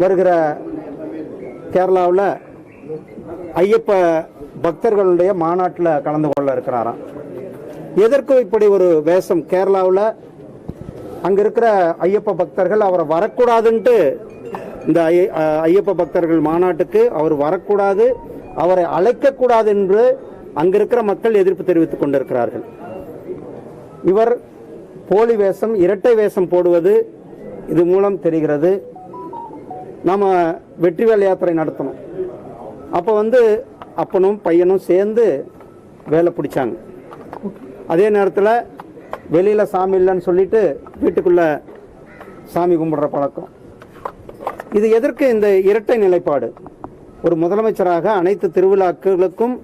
வருகிற கேரளாவில் ஐயப்ப பக்தர்களுடைய மாநாட்டில் கலந்து கொள்ள இருக்கிறாராம். எதற்கு இப்படி ஒரு வேஷம் கேரளாவில் அங்கே இருக்கிற ஐயப்ப பக்தர்கள் அவரை வரக்கூடாதுன்ட்டு இந்த ஐய- ஐயப்ப பக்தர்கள் மாநாட்டுக்கு அவர் வரக்கூடாது அவரை அழைக்கக்கூடாது என்று அங்கிருக்கிற மக்கள் எதிர்ப்பு தெரிவித்துக் கொண்டிருக்கிறார்கள். இவர் போலி வேஷம் இரட்டை வேஷம் போடுவது இது மூலம் தெரிகிறது. நாம வெற்றிவேல் யாத்திரை நடத்தணும். அப்போ வந்து அப்பனும் பையனும் சேர்ந்து வேலை பிடிச்சாங்க. அதே நேரத்தில் வெளியில் சாமி இல்லைன்னு சொல்லிட்டு வீட்டுக்குள்ளே சாமி கும்பிடுற பழக்கம். இது எதற்கு இந்த இரட்டை நிலைப்பாடு? ஒரு முதலமைச்சராக அனைத்து திருவிழாக்களுக்கும்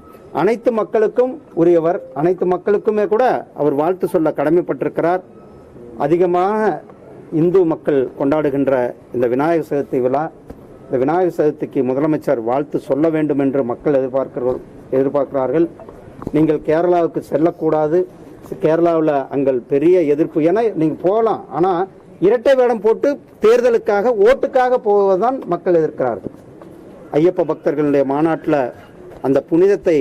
அனைத்து மக்களுக்கும் உரியவர் அனைத்து மக்களுக்குமே கூட அவர் வாழ்த்து சொல்ல கடமைப்பட்டிருக்கிறார். அதிகமாக இந்து மக்கள் கொண்டாடுகின்ற இந்த விநாயகர் சதுர்த்தி விழா இந்த விநாயகர் சதுர்த்திக்கு முதலமைச்சர் வாழ்த்து சொல்ல வேண்டும் என்று மக்கள் எதிர்பார்க்கிறார் எதிர்பார்க்கிறார்கள். நீங்கள் கேரளாவுக்கு செல்லக்கூடாது. கேரளாவில் அங்கள் பெரிய எதிர்ப்பு. ஏன்னா நீங்கள் போகலாம். ஆனால் இரட்டை வேடம் போட்டு தேர்தலுக்காக ஓட்டுக்காக போவதுதான் மக்கள் எதிர்க்கிறார்கள். ஐயப்ப பக்தர்களுடைய மாநாட்டில் அந்த புனிதத்தை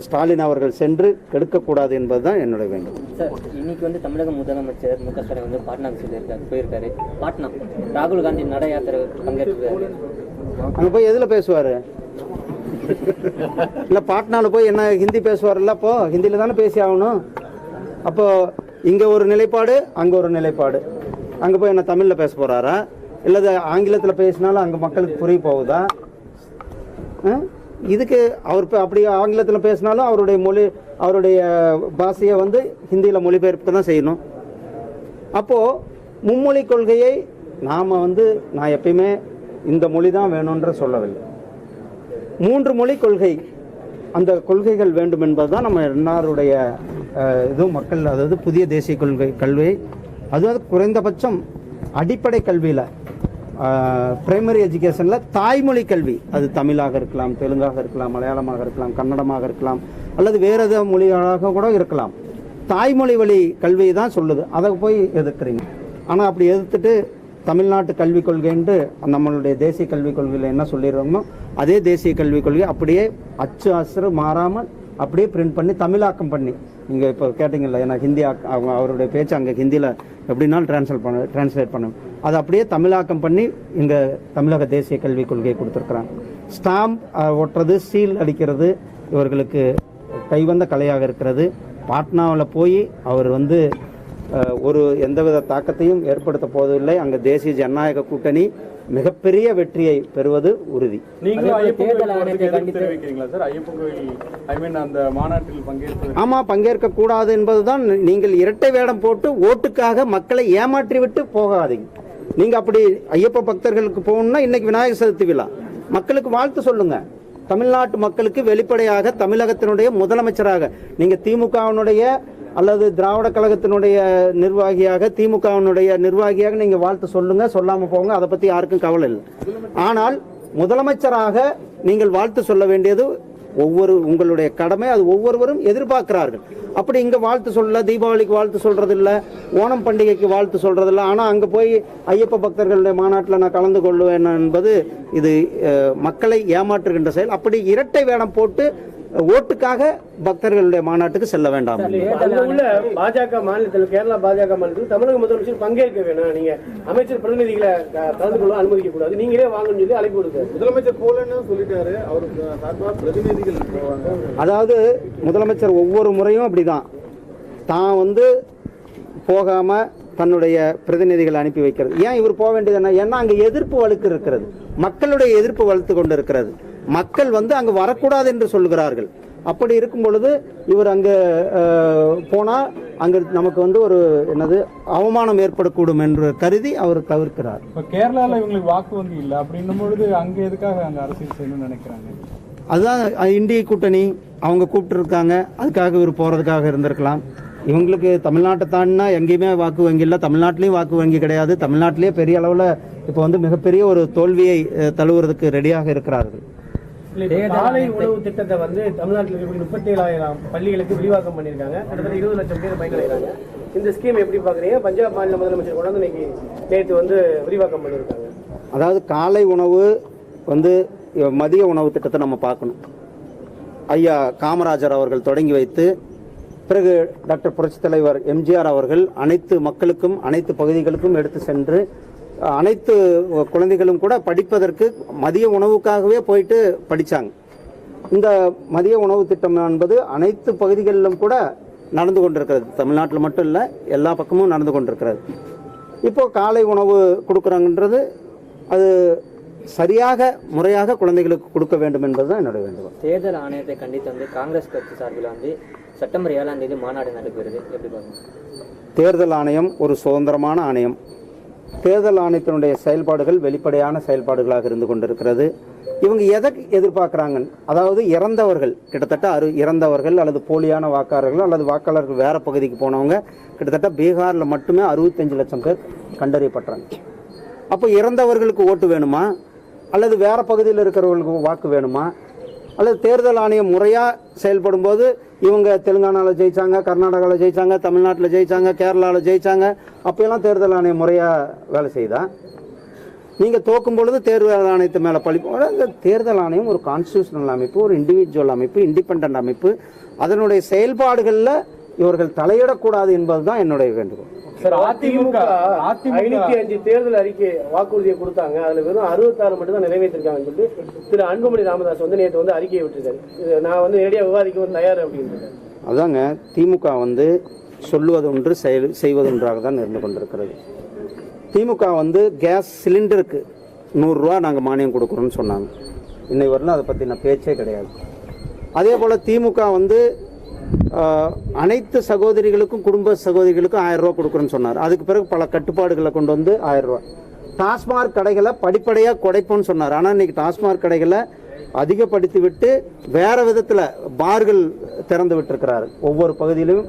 ஸ்டாலின் அவர்கள் சென்று கெடுக்கக்கூடாது என்பதுதான் என்னுடைய வேண்டும் சார் இன்னைக்கு வந்து தமிழக முதலமைச்சர் மு க ஸ்டாலின் வந்து பாட்னாக்கு சொல்லியிருக்காரு போயிருக்காரு. பாட்னா ராகுல் காந்தி நட யாத்திரை பங்கேற்கிறாரு அங்கே போய் எதில் பேசுவார்? இல்லை பாட்னாவில் போய் என்ன ஹிந்தி பேசுவார்ல அப்போ ஹிந்தியில் தானே பேசி ஆகணும். அப்போ இங்கே ஒரு நிலைப்பாடு அங்கே ஒரு நிலைப்பாடு. அங்கே போய் என்ன தமிழில் பேச போகிறாரா இல்லை ஆங்கிலத்தில் பேசினாலும் அங்கே மக்களுக்கு புரிய போகுதா? ஆ? இதுக்கு அவர் இப்போ அப்படி ஆங்கிலத்தில் பேசினாலும் அவருடைய மொழி அவருடைய பாஷையை வந்து ஹிந்தியில் மொழிபெயர்ப்பு தான் செய்யணும். அப்போது மும்மொழி கொள்கையை நாம் வந்து நான் எப்பயுமே இந்த மொழி தான் வேணும்ன்ற சொல்லவில்லை. மூன்று மொழி கொள்கை அந்த கொள்கைகள் வேண்டும் என்பது தான் நம்ம எல்லாருடைய இதுவும் மக்கள் அதாவது புதிய தேசிய கொள்கை கல்வி. அதாவது குறைந்தபட்சம் அடிப்படை கல்வியில் பிரைமரி எஜுகேஷனில் தாய்மொழி கல்வி. அது தமிழாக இருக்கலாம் தெலுங்காக இருக்கலாம் மலையாளமாக இருக்கலாம் கன்னடமாக இருக்கலாம் அல்லது வேறு எதோ மொழியாக கூட இருக்கலாம். தாய்மொழி வழி கல்வியை தான் சொல்லுது. அதை போய் எதிர்க்கிறீங்க. ஆனால் அப்படி எதிர்த்துட்டு தமிழ்நாட்டு கல்விக் கொள்கைன்ட்டு நம்மளுடைய தேசிய கல்விக் கொள்கையில் என்ன சொல்லிடுறோமோ அதே தேசிய கல்விக் கொள்கை அப்படியே அச்சு அசரு மாறாமல் அப்படியே பிரிண்ட் பண்ணி தமிழாக்கம் பண்ணி. நீங்கள் இப்போ கேட்டிங்கல்ல ஏன்னா ஹிந்தி அவங்க அவருடைய பேச்சு அங்கே ஹிந்தியில் எப்படினாலும் ட்ரான்ஸ்லேட் பண்ண ட்ரான்ஸ்லேட் பண்ணணும் அதை அப்படியே தமிழாக்கம் பண்ணி இங்கே தமிழக தேசிய கல்விக் கொள்கையை கொடுத்துருக்குறாங்க. ஸ்டாம்ப் ஒட்டுறது சீல் அடிக்கிறது இவர்களுக்கு கைவந்த கலையாக இருக்கிறது. பாட்னாவில் போய் அவர் வந்து ஒரு எந்தவித தாக்கத்தையும் ஏற்படுத்த போவதில்லை. அங்கே தேசிய ஜனநாயக கூட்டணி மிகப்பெரிய வெற்றியை பெறுவது உறுதி. ஆமாம் பங்கேற்க கூடாது என்பதுதான். நீங்கள் இரட்டை வேடம் போட்டு ஓட்டுக்காக மக்களை ஏமாற்றி விட்டு போகாதீங்க. நீங்கள் அப்படி ஐயப்ப பக்தர்களுக்கு போகணும்னா இன்னைக்கு விநாயகர் சதுர்த்தி விழா. மக்களுக்கு வாழ்த்து சொல்லுங்க. தமிழ்நாட்டு மக்களுக்கு வெளிப்படையாக தமிழகத்தினுடைய முதலமைச்சராக நீங்கள் திமுகவினுடைய அல்லது திராவிட கழகத்தினுடைய நிர்வாகியாக திமுகவினுடைய நிர்வாகியாக நீங்கள் வாழ்த்து சொல்லுங்க சொல்லாமல் போங்க அதை பற்றி யாருக்கும் கவலை இல்லை. ஆனால் முதலமைச்சராக நீங்கள் வாழ்த்து சொல்ல வேண்டியது ஒவ்வொரு உங்களுடைய கடமை அது ஒவ்வொருவரும் எதிர்பார்க்கிறார்கள். அப்படி இங்கே வாழ்த்து சொல்லல தீபாவளிக்கு வாழ்த்து சொல்கிறது இல்லை ஓணம் பண்டிகைக்கு வாழ்த்து சொல்கிறது இல்லை ஆனால் அங்கே போய் ஐயப்ப பக்தர்களுடைய மாநாட்டில் நான் கலந்து கொள்வேன் என்பது இது மக்களை ஏமாற்றுகின்ற செயல். அப்படி இரட்டை வேடம் போட்டு ஓட்டுக்காக பக்தர்களுடைய மாநாட்டுக்கு செல்ல வேண்டாம். அங்க உள்ள பாஜக மாநிலத்தில் கேரளா பாஜக மாநிலத்தில் தமிழக முதலமைச்சர் பங்கேற்க வேணாம். நீங்க அமைச்சர் பிரதிநிதிகளை கலந்து கொள்ள அனுமதிக்க கூடாது நீங்களே வாங்கன்னு சொல்லி அழைப்பு கொடுத்தாரு முதலமைச்சர் போலன்னு சொல்லிட்டாரு. அவருக்கு சார்பாக பிரதிநிதிகள் போவாங்க அதாவது முதலமைச்சர் ஒவ்வொரு முறையும் அப்படிதான். தான் வந்து போகாம தன்னுடைய பிரதிநிதிகளை அனுப்பி வைக்கிறது. ஏன் இவர் போக வேண்டியது என்ன? ஏன்னா அங்க எதிர்ப்பு வலுக்கு இருக்கிறது. மக்களுடைய எதிர்ப்பு வலுத்து கொண்டு இருக்கிறது. மக்கள் வந்து அங்கு வரக்கூடாது என்று சொல்கிறார்கள் அப்படி இருக்கும் பொழுது இவர் அங்க அஹ், போனா அங்க நமக்கு வந்து ஒரு என்னது அவமானம் ஏற்படக்கூடும் என்று கருதி அவர் தவிர்க்கிறார். இப்போ கேரளால இவங்களுக்கு வாக்கு வங்கி இல்லை அப்படின்னும் பொழுது அங்க எதுக்காக அங்க அரசியல் செய்யணும்னு நினைக்கிறாங்க? அதுதான் இந்திய கூட்டணி அவங்க கூப்பிட்டுருக்காங்க அதுக்காக இவர் போகிறதுக்காக இருந்திருக்கலாம். இவங்களுக்கு தமிழ்நாட்டை தாண்டினா எங்கேயுமே வாக்கு வங்கி இல்லை தமிழ்நாட்டிலையும் வாக்கு வங்கி கிடையாது தமிழ்நாட்டிலேயே பெரிய அளவில் இப்போ வந்து மிகப்பெரிய ஒரு தோல்வியை தழுவுறதுக்கு ரெடியாக இருக்கிறார்கள். காலை உணவு திட்டத்தை வந்து தமிழ்நாட்டில் இருக்கக்கூடிய முப்பத்தி ஏழாயிரம் பள்ளிகளுக்கு விரிவாக்கம் பண்ணியிருக்காங்க. கிட்டத்தட்ட இருபது லட்சம் பேர் பயனடைகிறாங்க. இந்த ஸ்கீம் எப்படி பாக்குறீங்க பஞ்சாப் மாநில முதலமைச்சர் கொண்டாந்து இன்னைக்கு நேற்று வந்து விரிவாக்கம் பண்ணியிருக்காங்க. அதாவது காலை உணவு வந்து மதிய உணவு திட்டத்தை நம்ம பார்க்கணும். ஐயா காமராஜர் அவர்கள் தொடங்கி வைத்து பிறகு டாக்டர் புரட்சித் தலைவர் எம்ஜிஆர் அவர்கள் அனைத்து மக்களுக்கும் அனைத்து பகுதிகளுக்கும் எடுத்து சென்று அனைத்து குழந்தைகளும் கூட படிப்பதற்கு மதிய உணவுக்காகவே போயிட்டு படிச்சாங்க. இந்த மதிய உணவு திட்டம் என்பது அனைத்து பகுதிகளிலும் கூட நடந்து கொண்டிருக்கிறது. தமிழ்நாட்டில் மட்டும் இல்லை எல்லா பக்கமும் நடந்து கொண்டிருக்கிறது. இப்போ காலை உணவு கொடுக்குறாங்கன்றது அது சரியாக முறையாக குழந்தைகளுக்கு கொடுக்க வேண்டும் என்பதுதான் என்னுடைய வேண்டுகோள். தேர்தல் ஆணையத்தை கண்டித்து வந்து காங்கிரஸ் கட்சி சார்பில் வந்து செப்டம்பர் ஏழாம் தேதி மாநாடு நடைபெறுது. எப்படி பாருங்க தேர்தல் ஆணையம் ஒரு சுதந்திரமான ஆணையம். தேர்தல் ஆணையத்தினுடைய செயல்பாடுகள் வெளிப்படையான செயல்பாடுகளாக இருந்து கொண்டிருக்கிறது. இவங்க எதை எதிர்பார்க்குறாங்க அதாவது இறந்தவர்கள் கிட்டத்தட்ட அறு இறந்தவர்கள் அல்லது போலியான வாக்காளர்கள் அல்லது வாக்காளர்கள் வேறு பகுதிக்கு போனவங்க கிட்டத்தட்ட பீகாரில் மட்டுமே அறுபத்தஞ்சு லட்சம் பேர் கண்டறியப்பட்டாங்க அப்போ இறந்தவர்களுக்கு ஓட்டு வேணுமா? அல்லது வேறு பகுதியில் இருக்கிறவர்களுக்கு வாக்கு வேணுமா? அல்லது தேர்தல் ஆணையம் முறையாக செயல்படும் போது இவங்க தெலுங்கானாவில் ஜெயிச்சாங்க கர்நாடகாவில் ஜெயிச்சாங்க தமிழ்நாட்டில் ஜெயிச்சாங்க கேரளாவில் ஜெயிச்சாங்க. அப்போயெல்லாம் தேர்தல் ஆணையம் முறையாக வேலை செய்தா? நீங்கள் தோக்கும் பொழுது தேர்தல் ஆணையத்து மேலே பழிப்போம். இந்த தேர்தல் ஆணையம் ஒரு கான்ஸ்டியூஷனல் அமைப்பு ஒரு இண்டிவிஜுவல் அமைப்பு இண்டிபெண்ட் அமைப்பு. அதனுடைய செயல்பாடுகளில் இவர்கள் தலையிடக்கூடாது என்பதுதான் என்னுடைய வேண்டுகோள். சார் அதிமுக அதிமுக ஐநூத்தி அஞ்சு தேர்தல் அறிக்கை வாக்குறுதியை கொடுத்தாங்க. அதுல வெறும் அறுபத்தாறு மட்டும் தான் நிறைவேற்றிருக்காங்கன்னு சொல்லிட்டு திரு அன்புமணி ராமதாஸ் வந்து நேற்று வந்து அறிக்கையை விட்டுருக்காரு. நான் வந்து நேரடியா விவாதிக்கவும் தயார் அப்படின்னு அதாங்க திமுக வந்து சொல்லுவது ஒன்று செயல் செய்வதொன்றாக தான் இருந்து கொண்டிருக்கிறது. திமுக வந்து கேஸ் சிலிண்டருக்கு நூறுரூவா நாங்கள் மானியம் கொடுக்குறோம்னு சொன்னாங்க. இன்னை வரலும் அதை பற்றின பேச்சே கிடையாது. அதே போல் திமுக வந்து அனைத்து சகோதரிகளுக்கும் குடும்ப சகோதரிகளுக்கும் ஆயிரம் ரூபா கொடுக்குறேன்னு சொன்னார். அதுக்கு பிறகு பல கட்டுப்பாடுகளை கொண்டு வந்து ஆயிரம் ரூபா. டாஸ்மாக் கடைகளை படிப்படியாக குறைப்போம்னு சொன்னார். ஆனால் இன்னைக்கு டாஸ்மாக் கடைகளை அதிகப்படுத்தி விட்டு வேற விதத்தில் பார்கள் திறந்து விட்டிருக்கிறாரு. ஒவ்வொரு பகுதியிலும்.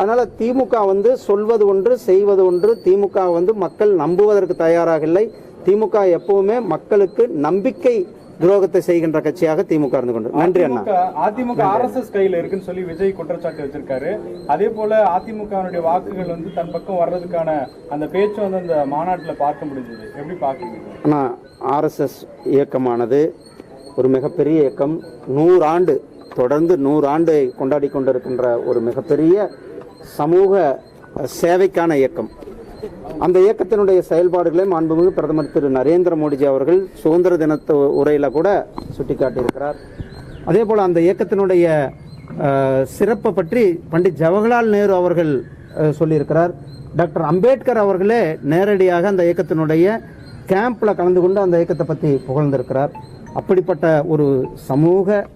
அதனால் திமுக வந்து சொல்வது ஒன்று செய்வது ஒன்று. திமுக வந்து மக்கள் நம்புவதற்கு தயாராக இல்லை. திமுக எப்பவுமே மக்களுக்கு நம்பிக்கை துரோகத்தை செய்கின்ற கட்சியாக திமுக இருந்து கொண்டு நன்றி அண்ணா. அதிமுக ஆர்எஸ்எஸ் கையில இருக்குன்னு சொல்லி விஜய் குற்றச்சாட்டு வச்சிருக்காரு. அதே போல அதிமுகவினுடைய வாக்குகள் வந்து தன் பக்கம் வர்றதுக்கான அந்த பேச்சு வந்து அந்த மாநாட்டுல பார்க்க முடிஞ்சது. எப்படி பாக்குறீங்க ஆனால் ஆர்எஸ்எஸ் இயக்கமானது ஒரு மிகப்பெரிய இயக்கம். நூறாண்டு தொடர்ந்து நூறாண்டு கொண்டாடி கொண்டிருக்கின்ற ஒரு மிகப்பெரிய சமூக சேவைக்கான இயக்கம். அந்த இயக்கத்தினுடைய செயல்பாடுகளை மாண்புமிகு பிரதமர் திரு நரேந்திர மோடிஜி அவர்கள் சுதந்திர தினத்து உரையில் கூட சுட்டிக்காட்டியிருக்கிறார். அதே போல் அந்த இயக்கத்தினுடைய சிறப்பை பற்றி பண்டிட் ஜவஹர்லால் நேரு அவர்கள் சொல்லியிருக்கிறார். டாக்டர் அம்பேத்கர் அவர்களே நேரடியாக அந்த இயக்கத்தினுடைய கேம்பில் கலந்து கொண்டு அந்த இயக்கத்தை பற்றி புகழ்ந்திருக்கிறார். அப்படிப்பட்ட ஒரு சமூக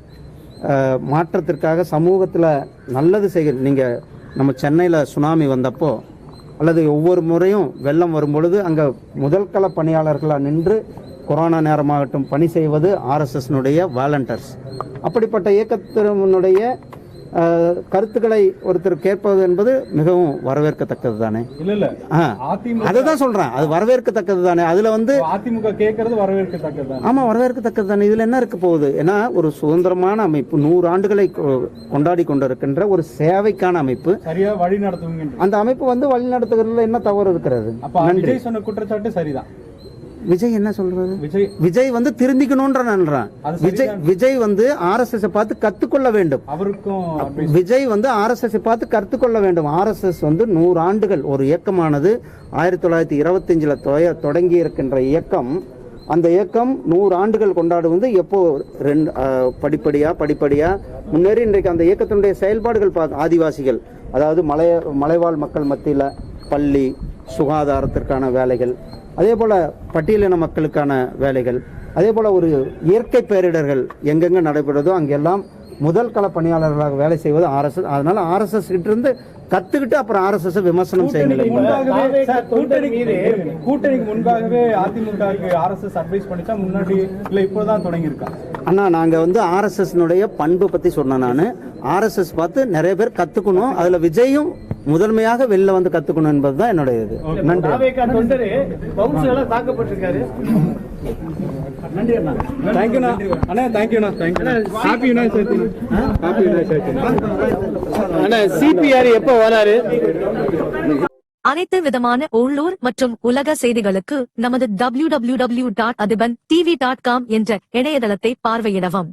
மாற்றத்திற்காக சமூகத்தில் நல்லது செய்ய நீங்கள் நம்ம சென்னையில் சுனாமி வந்தப்போ அல்லது ஒவ்வொரு முறையும் வெள்ளம் வரும்பொழுது அங்கே முதல்கள பணியாளர்களாக நின்று கொரோனா நேரமாகட்டும் பணி செய்வது ஆர்எஸ்எஸ்னுடைய வாலண்டர்ஸ் அப்படிப்பட்ட இயக்கத்தினுடைய கருத்துக்களை ஒருத்தர் கேட்பது என்பது மிகவும் வரவேற்கத்தக்கது தானே அதை தான் சொல்கிறேன் அது வரவேற்கத்தக்கது தானே அதில் வந்து அதிமுக கேட்கறது வரவேற்கத்தக்கது ஆமாம் வரவேற்கத்தக்கது தானே இதில் என்ன இருக்க போகுது? ஏன்னா ஒரு சுதந்திரமான அமைப்பு நூறு ஆண்டுகளை கொண்டாடி கொண்டிருக்கின்ற ஒரு சேவைக்கான அமைப்பு. சரியா வழி நடத்துவீங்க அந்த அமைப்பு வந்து வழிநடத்துகிறதுல என்ன தவறு இருக்கிறது? சொன்ன குற்றச்சாட்டு சரிதான். விஜய் என்ன சொல்றது விஜய் விஜய் வந்து திருந்திக்கணும்ன்ற நன்றான் விஜய் விஜய் வந்து ஆர்எஸ்எஸ் பார்த்து கத்துக்கொள்ள வேண்டும். அவருக்கும் விஜய் வந்து ஆர்எஸ்எஸ் பார்த்து கற்றுக்கொள்ள வேண்டும். ஆர்எஸ்எஸ் வந்து நூறு ஆண்டுகள் ஒரு இயக்கமானது. ஆயிரத்தி தொள்ளாயிரத்தி இருபத்தஞ்சில் தொடங்கி இருக்கின்ற இயக்கம். அந்த இயக்கம் நூறு ஆண்டுகள் கொண்டாடுவது எப்போ ரெண்டு அஹ், படிப்படியா படிப்படியா? முன்னேறி இன்றைக்கு அந்த இயக்கத்தினுடைய செயல்பாடுகள் பார்க்க ஆதிவாசிகள். அதாவது மலை மலைவாழ் மக்கள் மத்தியில் பள்ளி சுகாதாரத்திற்கான வேலைகள் அதே போல் பட்டியலின மக்களுக்கான வேலைகள் அதே போல் ஒரு இயற்கை பேரிடர்கள் எங்கெங்கே நடைபெறுதோ அங்கெல்லாம் முதல் கள பணியாளர்களாக வேலை செய்வது ஆர்எஸ்எஸ். அதனால ஆர்எஸ்எஸ் கிட்ட இருந்து கத்துக்கிட்டு அப்புறம் ஆர்எஸ்எஸ் விமர்சனம் செய்யுங்கள் கூட்டணிக்கு முன்பாகவே தாவேகா சார், தொண்டர் கூட்டணிக்கு மீது கூட்டணிக்கு முன்பாகவே அதிமுகவுக்கு ஆர்எஸ்எஸ் அட்வைஸ் பண்ணிச்சா முன்னாடி இல்ல இப்போதான் தொடங்கி அண்ணா நாங்கள் வந்து ஆர்எஸ்எஸ்னுடைய பண்பு பற்றி சொன்னேன் நான். ஆர்எஸ்எஸ் பார்த்து நிறைய பேர் கற்றுக்கணும் அதில் விஜயும் முதன்மையாக வெளில வந்து கற்றுக்கணும் என்பது தான் என்னுடைய இது. நன்றி. தேங்க்யூண்ணா அண்ணா. தேங்க்யூண்ணா ஹாப்பி ஹாப்பி சிபிஆர் எப்ப வராரு? அனைத்து விதமான உள்ளூர் மற்றும் உலக செய்திகளுக்கு நமது www.adiban tv.com என்ற இணையதளத்தை பார்வையிடவும்.